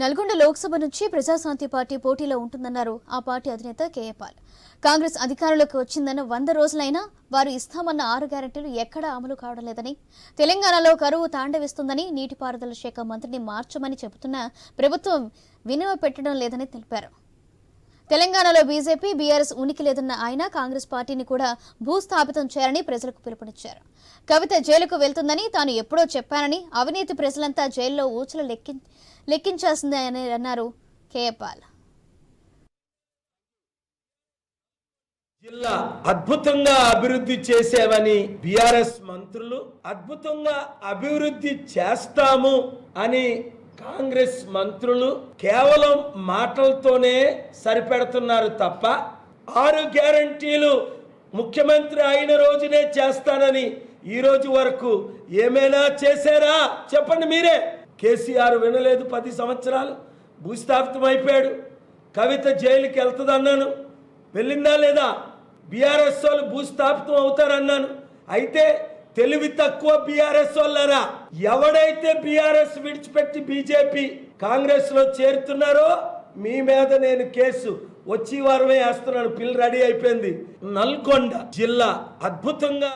నల్గొండ లోక్సభ నుంచి ప్రజాశాంతి పార్టీ పోటీలో ఉంటుందన్నారు ఆ పార్టీ అధినేత కేఏపాల్ కాంగ్రెస్ అధికారంలోకి వచ్చిందన్న వంద రోజులైనా వారు ఇస్తామన్న ఆరు గ్యారెంటీలు ఎక్కడా అమలు కావడం లేదని తెలంగాణలో కరువు తాండవిస్తుందని నీటిపారుదల శాఖ మంత్రిని మార్చమని చెబుతున్నా ప్రభుత్వం వినువ పెట్టడం లేదని తెలిపారు. తెలంగాణలో బీజేపీ బీఆర్ఎస్ ఉనికి లేదన్న ఆయన కాంగ్రెస్ పార్టీని కూడా భూస్థాపితం చేయాలని ప్రజలకు పిలుపునిచ్చారు. కవిత జైలుకు వెళ్తుందని తాను ఎప్పుడో చెప్పానని అవినీతి ప్రజలంతా జైల్లో ఊచలు లెక్కి లెక్కించాల్సిందే అని అన్నారు కేఏపాల్ జిల్లా అద్భుతంగా అభివృద్ధి చేసేవని బిఆర్ఎస్ మంత్రులు అద్భుతంగా అభివృద్ధి చేస్తాము అని కాంగ్రెస్ మంత్రులు కేవలం మాటలతోనే సరిపెడుతున్నారు తప్ప ఆరు గ్యారంటీలు ముఖ్యమంత్రి అయిన రోజునే చేస్తానని ఈ రోజు వరకు ఏమైనా చేశారా? చెప్పండి మీరే. కేసీఆర్ వినలేదు పది సంవత్సరాలు. భూస్థాపితం అయిపోయాడు. కవిత జైలుకి వెళ్తుందన్నాను. వెళ్ళిందా లేదా? బీఆర్ఎస్ వాళ్ళు భూస్థాపితం అవుతారన్నాను. అయితే తెలివి తక్కువ బీఆర్ఎస్ వాళ్ళరా? ఎవడైతే బీఆర్ఎస్ విడిచిపెట్టి బీజేపీ కాంగ్రెస్లో చేరుతున్నారో మీ మీద నేను కేసు. వచ్చి వారమే వేస్తున్నాను. పిల్ రెడీ అయిపోయింది. నల్గొండ జిల్లా అద్భుతంగా